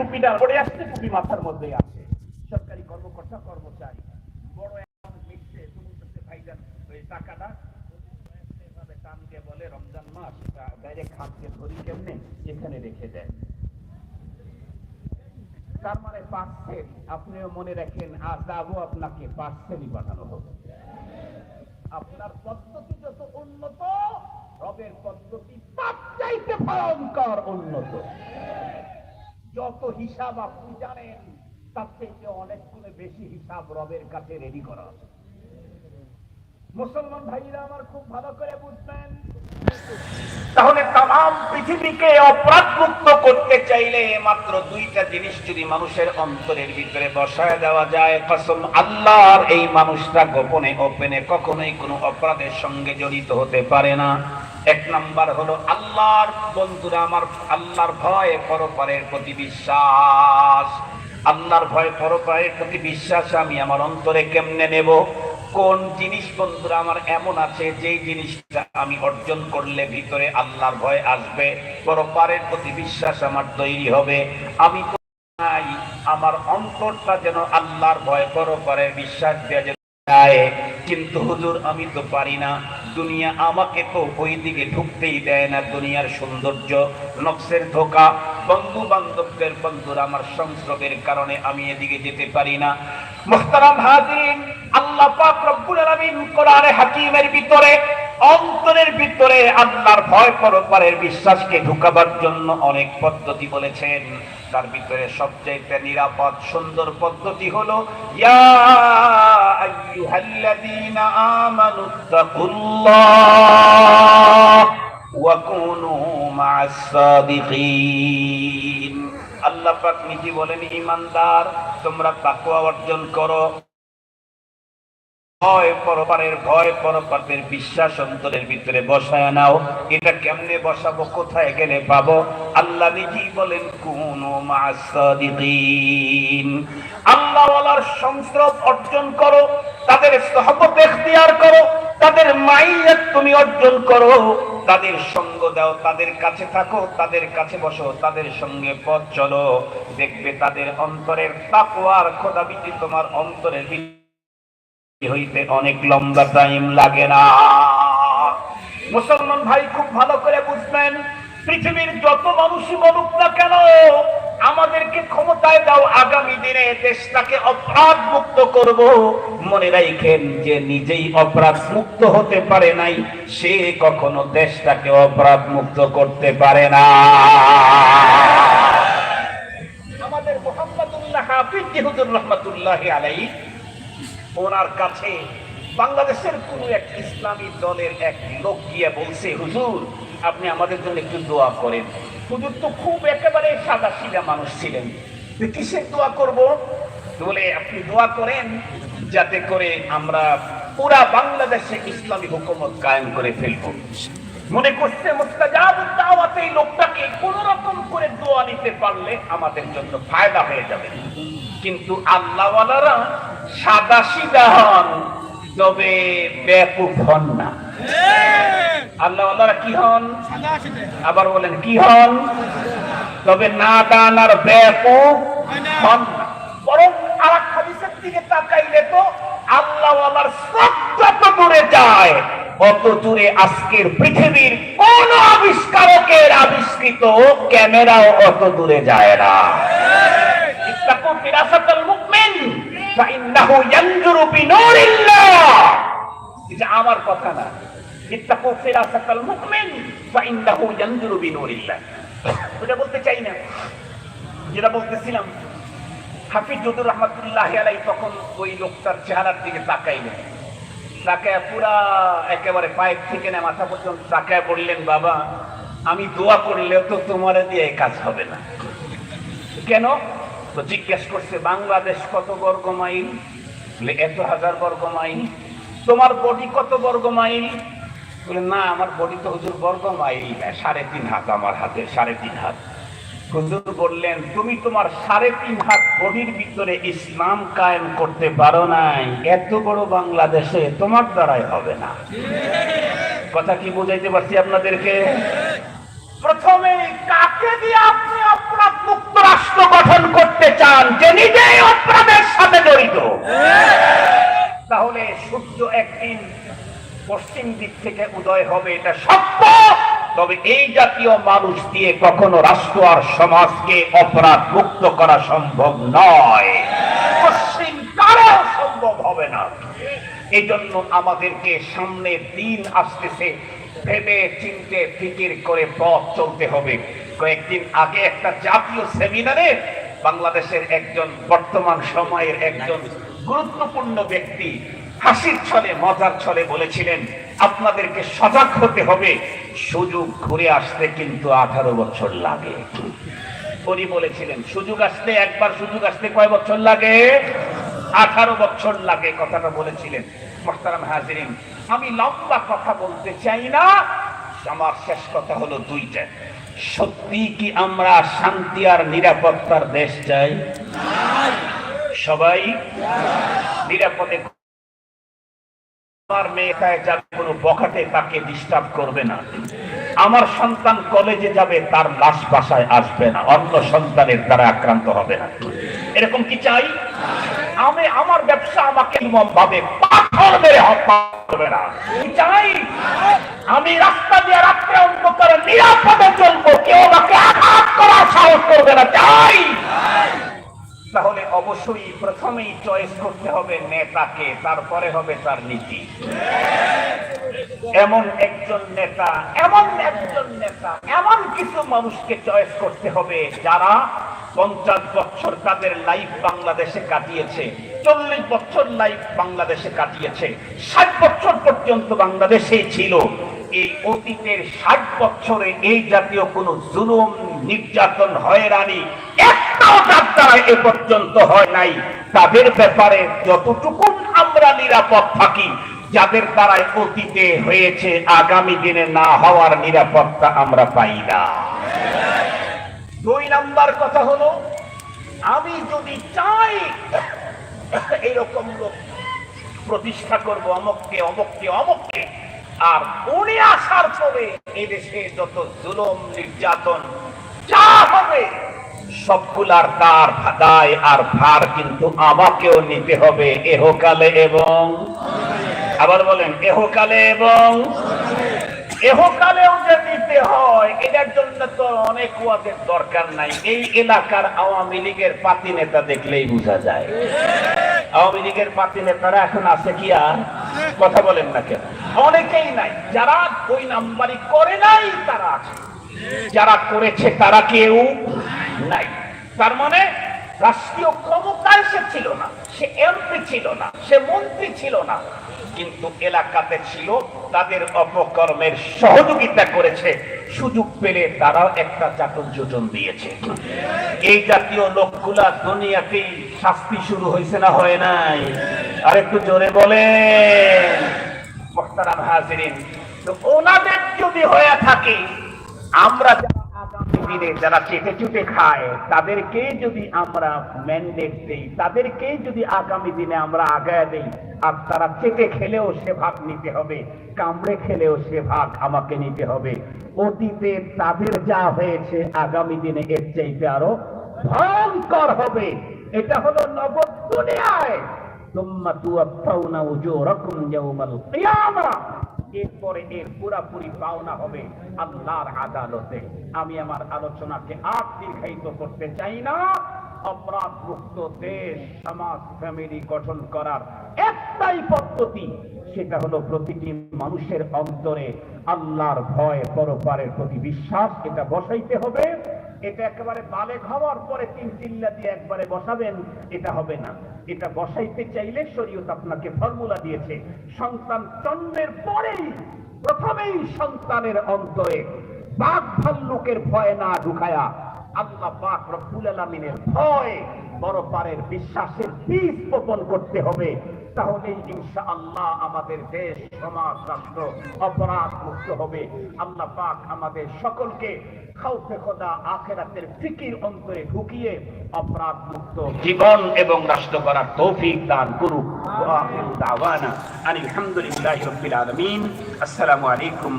টুপিটা পড়ে আসছে, টুপি মাথার মধ্যে আছে। সরকারি কর্মকর্তা, কর্মচারী। বড় তুমি ওই টাকাটা। তার মানে আপনিও মনে রাখেন আজাবও আপনাকে পার্সেলই পাঠানো হবে আপনার পদ্ধতি যত উন্নত, রবের পদ্ধতি তার চাইতে ভয়ঙ্কর উন্নত। যত হিসাব আপনি জানেন, তার থেকে অনেক গুণে বেশি হিসাব রবের কাছে রেডি করা আছে। মুসলমান ভাইরা আমার খুব ভালো করে বুঝবেন। তাহলে তাম পৃথিবীকে অপরাধ মুক্ত করতে চাইলে মাত্র দুইটা জিনিস যদি মানুষের অন্তরের ভিতরে বসায় দেওয়া যায়, কসম আল্লাহর এই মানুষটা গোপনে, ওপেনে কখনোই কোনো অপরাধের সঙ্গে জড়িত হতে পারে না। এক নাম্বার হলো আল্লাহর বন্ধুরা আমার, আল্লাহর ভয় পরপারের প্রতি বিশ্বাস। আল্লাহর ভয় পরপারের প্রতি বিশ্বাস আমি আমার অন্তরে কেমনে নেব? কোন জিনিস বন্ধুরা আমার এমন আছে, যেই জিনিসটা আমি অর্জন করলে ভিতরে আল্লাহর ভয় আসবে পরপারের প্রতি বিশ্বাস আমার তৈরি হবে। আমি চাই আমার অন্তরটা যেন আল্লাহর ভয় পরপারের বিশ্বাস দেওয়া যেন কিন্তু হুজুর, আমি তো পারি না। দুনিয়া আমাকে তো ওই দিকে ঢুকতেই দেয় না, দুনিয়ার সৌন্দর্য নকশের ধোকা। বন্ধু বান্ধবদের বন্ধুরা আমার সংস্রবের কারণে আমি এদিকে যেতে পারি না। মোহতারাম হাজির আল্লাহ পাক রব্বুল আলামিন কোরআনে হাকিমের ভিতরে অন্তরের ভিতরে আল্লাহর ভয় পরপারের বিশ্বাসকে ঢুকাবার জন্য অনেক পদ্ধতি বলেছেন। তার ভিতরে সবচেয়ে নিরাপদ, সুন্দর পদ্ধতি হলো আল্লাহ পাক নিজে বলেন ঈমানদার তোমরা তাকওয়া অর্জন করো। ভয় পরপারের ভয় পরপারের বিশ্বাস অন্তরের ভিতরে বসায় নাও। এটা কেমনে বসাবো? কোথায় গেলে পাবো? আল্লাহ নিজেই বলেন, কোন সংস্রব অর্জন করো, তাদের এখতিয়ার করো, তাদের মাইয়াত তুমি অর্জন করো। তাদের সঙ্গ দাও, তাদের কাছে থাকো, তাদের কাছে বসো, তাদের সঙ্গে পথ চলো। দেখবে তাদের অন্তরের তাকওয়ার খোদাবিটি তোমার অন্তরের ভিতরে হইতে অনেক লম্বা টাইম লাগে না। মুসলমান ভাই, খুব ভালো করে বুঝবেন, পৃথিবীর যত মানুষই বলুক না কেন, আমাদেরকে ক্ষমতায় দাও, আগামী দিনে দেশটাকে অপরাধ মুক্ত করব। মনে রাখেন যে নিজেই অপরাধ মুক্ত হতে পারে নাই, সে কখনো দেশটাকে অপরাধ মুক্ত করতে পারে না। আমাদের মোহাম্মদুল্লাহ হাফিজ রহমতুল্লাহ আলাই ওনার কাছে বাংলাদেশের কোন এক ইসলামী দলের এক লোক গিয়ে বলছে, হুজুর, আপনি আমাদের জন্য একটু দোয়া করেন। হুজুর তো খুব একেবারে সাদা সিধা মানুষ ছিলেন। কিসের দোয়া করব? বলে, আপনি দোয়া করেন যাতে করে আমরা পুরা বাংলাদেশে ইসলামী হুকুমত কায়েম করে ফেলব। মনে করছে মুস্তাজাব দাওয়াত এই লোকটাকে কোন রকম করে দোয়া নিতে পারলে আমাদের জন্য ফায়দা হয়ে যাবে। কিন্তু আল্লাহওয়ালারা সাদা সিধা হন তবে ব্যাপক হন না। আল্লাহওয়ালারা কি হন? আবার বলেন কি হন? তবে না দান আর ব্যাপক হন না। বরং আর হাদিসের দিকে তাকাইলে তো আল্লাহওয়ালার সবটা তো দূরে যায় অত দূরে আজকের পৃথিবীর কোন আবিষ্কারকের আবিষ্কৃত ক্যামেরাও অত দূরে যায় না। আমার বলতে চাই না। যেটা বলতেছিলাম রহমতুল্লাহ তখন ওই লোকটার চেহারার দিকে তাকাইলেন পুরা একেবারে পাইপ থেকে না মাথা পর্যন্ত বাবা, আমি দোয়া করলে তো তোমার দিয়ে কাজ হবে না। কেন? তো জিজ্ঞেস করছে, বাংলাদেশ কত বর্গ মাইল? বলে, এত হাজার বর্গ মাইল। তোমার বডি কত বর্গ মাইল? বলে, না, আমার বডি তো হুজুর বর্গ মাইল সাড়ে তিন হাত আমার হাতে, সাড়ে তিন হাত। হুজুর বললেন, তুমি তোমার সাড়ে তিন হাত বডির ভিতরে ইসলাম কায়েম করতে পারো নাই। এত বড় বাংলাদেশে তোমার দ্বারাই হবে না। কথা কি বুঝাইতে পারছি আপনাদেরকে? প্রথমে কাকে দিয়ে আপনি অপরাধ মুক্ত রাষ্ট্র গঠন শয়তান যে নিজেই অপরাধের সাথে জড়িত? তাহলে সূর্য একদিন পশ্চিম দিক থেকে উদয় হবে, এটা সত্য। তবে এই জাতীয় মানুষ দিয়ে কখনো রাষ্ট্র আর সমাজকে অপরাধ মুক্ত করা সম্ভব নয়। সম্ভব হবে না। এই জন্য আমাদেরকে সামনে দিন আসতেছে। ভেবে চিনতে, ফিকির করে পথ চলতে হবে। কয়েকদিন আগে একটা জাতীয় সেমিনারে বাংলাদেশের একজন বর্তমান সময়ের একজন গুরুত্বপূর্ণ ব্যক্তি হাসির ছলে, মজার ছলে বলেছিলেন, আপনাদেরকে সজাগ হতে হবে। সুযোগ ঘুরে আসতে কিন্তু আঠারো বছর লাগে। উনি বলেছিলেন, সুযোগ আসতে একবার, সুযোগ আসতে কয় বছর লাগে? আঠারো বছর লাগে, কথাটা বলেছিলেন হাজিরিন। আমি লম্বা কথা বলতে চাই না, আমার শেষ কথা হলো দুইটা। সত্যি কি আমরা শান্তি আর নিরাপত্তার দেশ চাই? সবাই? নিরাপদে আমার মেয়েটায় যাবে কোনো বখাটে, তাকে ডিস্টার্ব করবে না। আমার সন্তান কলেজে যাবে, তার লাশ বাসায় আসবে না। অন্য সন্তানের দ্বারা আক্রান্ত হবে না। এরকম কি চাই? আমি, আমার ব্যবসা আমাকে নির্মম ভাবে পাথর মেরে হত্যা করবে না। চাই? আমি রাস্তা দিয়ে রাত্রে অন্ধকারে নিরাপদে চলবো, কেউ আমাকে আঘাত করার সাহস করবে না। চাই! তাহলে অবশ্যই প্রথমেই চয়েস করতে হবে নেতাকে, তারপরে হবে তার নীতি। এমন একজন নেতা, এমন একজন নেতা, এমন কিছু মানুষকে চয়েস করতে হবে যারা পঞ্চাশ বছর তাদের লাইফ বাংলাদেশে কাটিয়েছে, চল্লিশ বছর লাইফ বাংলাদেশে কাটিয়েছে, ষাট বছর পর্যন্ত বাংলাদেশেই ছিল। এই অতীতের ষাট বছরে এই জাতীয় কোন জুলুম, নির্যাতন, হয়রানি তার দ্বারা এ পর্যন্ত হয় নাই। তাদের ব্যাপারে যতটুকু আমরা নিরাপদ থাকি, যাদের দ্বারাই অতীতে হয়েছে, আগামী দিনে না হওয়ার নিরাপত্তা আমরা পাই না। দুই নাম্বার কথা হলো, আমি যদি চাই, এরকম লোক প্রতিষ্ঠা করব অমককে অমককে অমককে, আর উনি আসার পরে এদেশে যত জুলুম, নির্যাতন, যা হবে সবগুলার তার দায় আর ভার কিন্তু আমাকেও নিতে হবে এহকালে এবং আবার বলেন, এহকালে এবং নিতে হয় এটার জন্য এই এলাকার আওয়ামী লীগের পাতি নেতা দেখলেই বোঝা যায়। আওয়ামী লীগের পাতি নেতারা এখন আছে কি আর? কথা বলেন না অনেকেই নাই, যারা দুই নাম্বারই করে নাই, তারা যারা করেছে তারা কেউ নাই। তার মানে রাষ্ট্রীয় ক্ষমতায় সে ছিল না, সে এমপি ছিল না, সে মন্ত্রী ছিল না। কিন্তু এলাকাতে ছিল, তাদের অপকর্মের সহযোগিতা করেছে, সুযোগ পেলে তারাও একটা চাটন চুটন দিয়েছে। এই জাতীয় লোকগুলা দুনিয়াতেই শাস্তি শুরু হয়েছে না হয় নাই? আর একটু জোরে বলে মোহতারাম হাজিরিন ওনাদের যদি হয়ে থাকে, আমরা দিনে যারা চেটে চুটে খায়, তাদেরকে যদি আমরা ম্যান্ডেট দেই, তাদেরকে যদি আগামী দিনে আমরা আগায় দেই, আর তারা চেটে খেলেও সে ভাগ নিতে হবে, কামড়ে খেলেও সে ভাগ আমাকে নিতে হবে। অতীতে তাদের যা হয়েছে, আগামী দিনে এর চাইতে আরও ভয়ঙ্কর হবে। এটা হলো নবদ দুনিয়ায়। তুম্মা তুয়াফাউনা উজুরাকুম ইয়াউমাল কিয়ামা এরপরে এর পুরাপুরি পাওনা হবে আল্লাহর আদালতে। আমি আমার আলোচনাকে আর দীর্ঘায়িত করতে চাই না। অপরাধ মুক্ত দেশ, সমাজ ফ্যামিলি গঠন করার একটাই পদ্ধতি, সেটা হলো প্রতিটি মানুষের অন্তরে আল্লাহর ভয়, পরপারের প্রতি বিশ্বাস, এটা বসাইতে হবে। এটা একেবারে বালেক হওয়ার পরে তিন চিল্লা দিয়ে একবারে বসাবেন, এটা হবে না। এটা বসাইতে চাইলে শরীয়ত আপনাকে ফর্মুলা দিয়েছে, সন্তান জন্মের পরেই, প্রথমেই সন্তানের অন্তরে বাঘ ভাল্লুকের ভয় না ঢুকায়া আল্লাহ পাক রব্বুল আলামিনের ভয়, বড় পারের বিশ্বাসের বীজ বপন করতে হবে। তাহলেই ইনশাআল্লাহ আমাদের দেশ, সমাজ, রাষ্ট্র অপরাধ মুক্ত হবে। আল্লাহ পাক আমাদের সকলকে খাউফে খোদা আখেরাতের ফিকির অন্তরে ঢুকিয়ে অপরাধ মুক্ত জীবন এবং রাষ্ট্র করার তৌফিক দান করুক। আলহামদুলিল্লাহ আসসালামু আলাইকুম